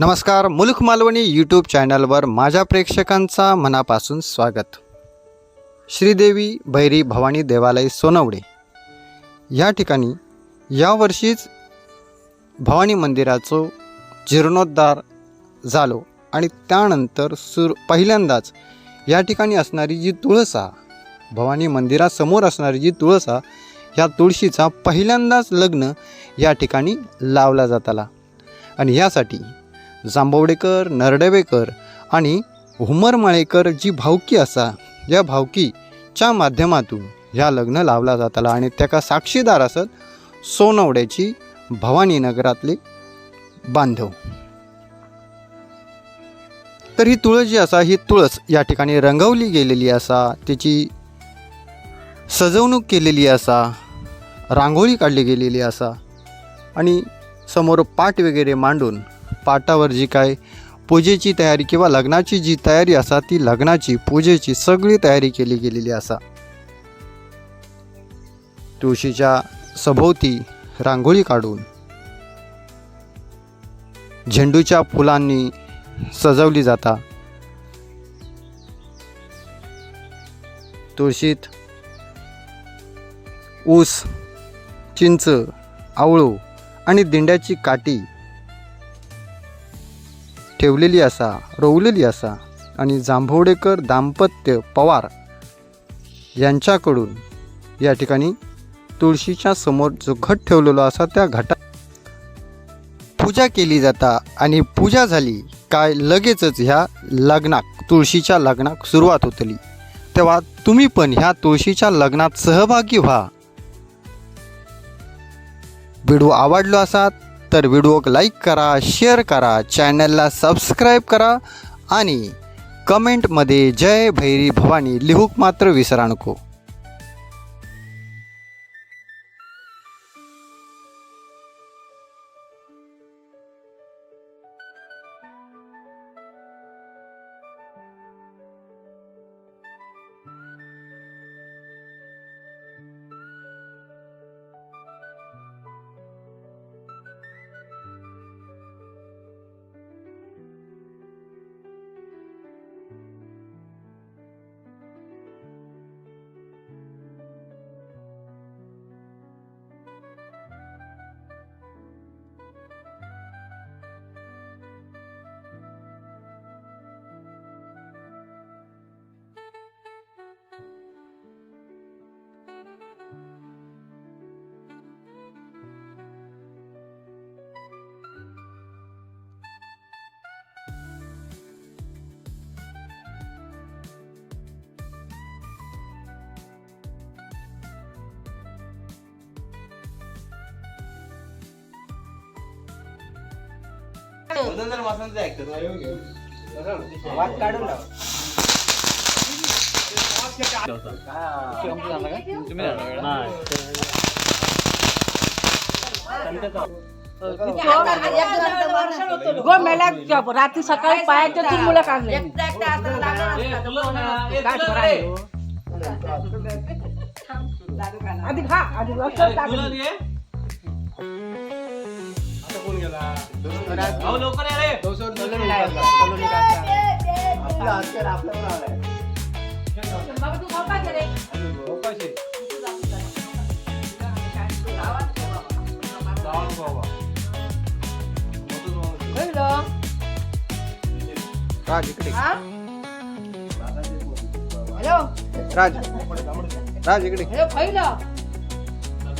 नमस्कार मुलुख मालवणी यूट्यूब चॅनलवर माझ्या प्रेक्षकांचा मनापासून स्वागत. श्रीदेवी भैरी भवानी देवालय सोनवडे. या ठिकाणी यावर्षीच भवानी मंदिराचं जीर्णोद्धार झालो आणि त्यानंतर सुर पहिल्यांदाच या ठिकाणी असणारी जी तुळसा भवानी मंदिरासमोर असणारी जी तुळसा ह्या तुळशीचा पहिल्यांदाच लग्न या ठिकाणी लावला जात आला आणि यासाठी जांबवडेकर नरडवेकर आणि हुमरमाळेकर जी भावकी असा या भावकीच्या माध्यमातून ह्या लग्न लावला जाताला आणि त्याका साक्षीदार असत सोनवड्याची भवानी नगरातले बांधव. तर ही तुळस जी असा ही तुळस या ठिकाणी रंगवली गेलेली असा तिची सजवणूक केलेली असा रांगोळी काढली गेलेली असा आणि समोर पाट वगैरे मांडून पाटावर जी काय पूजेची तयारी किंवा लग्नाची जी तयारी असा ती लग्नाची पूजेची सगळी तयारी केली गेलेली असा. तुळशीच्या सभोवती रांगोळी काढून झेंडूच्या फुलांनी सजवली जाता. तुळशीत ऊस चिंच आवळू आणि दिंड्याची काठी ठेवलेली असा रोवलेली असा आणि जांभवडेकर दाम्पत्य पवार यांच्याकडून या ठिकाणी तुळशीच्या समोर जो घट ठेवलेला असा त्या घटात पूजा केली जाता आणि पूजा झाली काय लगेचच ह्या लग्नाक तुळशीच्या लग्नाक सुरुवात होतली. तेव्हा तुम्ही पण ह्या तुळशीच्या लग्नात सहभागी व्हा. व्हिडिओ आवडलो असात तर व्हिडिओ लाईक करा शेअर करा चॅनलला सबस्क्राईब करा आणि कमेंटमध्ये जय भैरी भवानी लिहूक मात्र विसरा नको गो मेल्या रात्री सकाळी पायाच्या तून मुलं काढले? आधी खा. आधी लवकर टाक. बाबा, तू खाऊ काय रे? पहिलं. राज इकडे. हा? हॅलो. राज. राज इकडे. हॅलो पहिलं.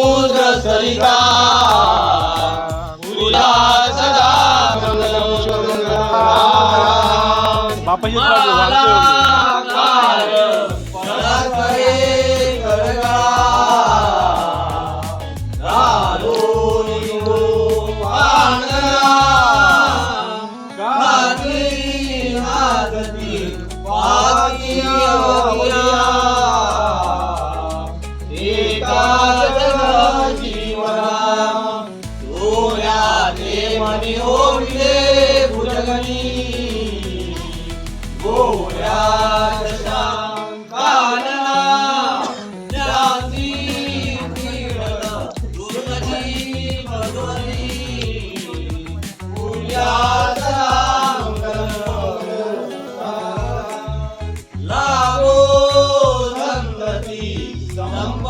समुद्र सरिता तुला सदा बापाची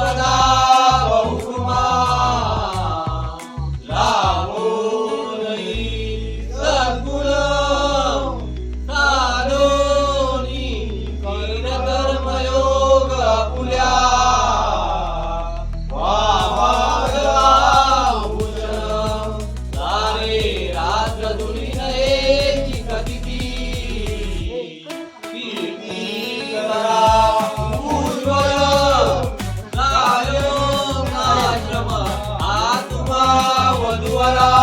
Bye. দুয়ারা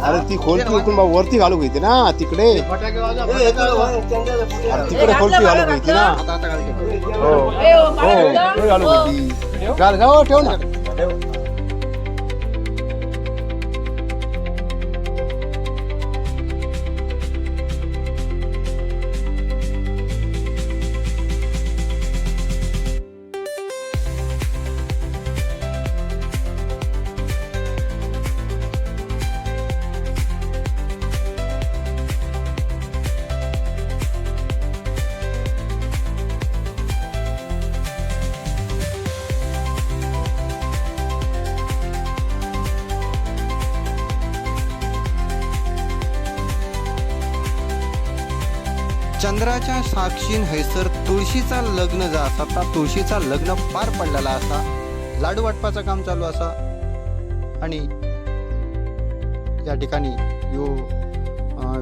अरे ती खोलती उकून बा वरती घालू घेते ना तिकडे अरे तिकडे खोलती घालू घेते ना हो हो तिकडे घालू घेते घाल घा ठेव ना चंद्राच्या साक्षीन हैसर तुळशीचा लग्न जा असा ता तुळशीचा लग्न पार पडलेला असा. लाडू वाटपाचं काम चालू असा. आणि या ठिकाणी यो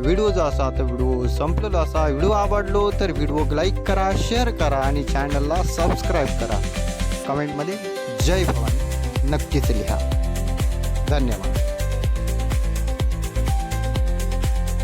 व्हिडिओ जो असा तर व्हिडिओ संपलेलो असा. व्हिडिओ आवडलो तर व्हिडिओ लाईक करा शेअर करा आणि चॅनलला सबस्क्राईब करा. कमेंटमध्ये जय भवानी. नक्कीच लिहा. धन्यवाद.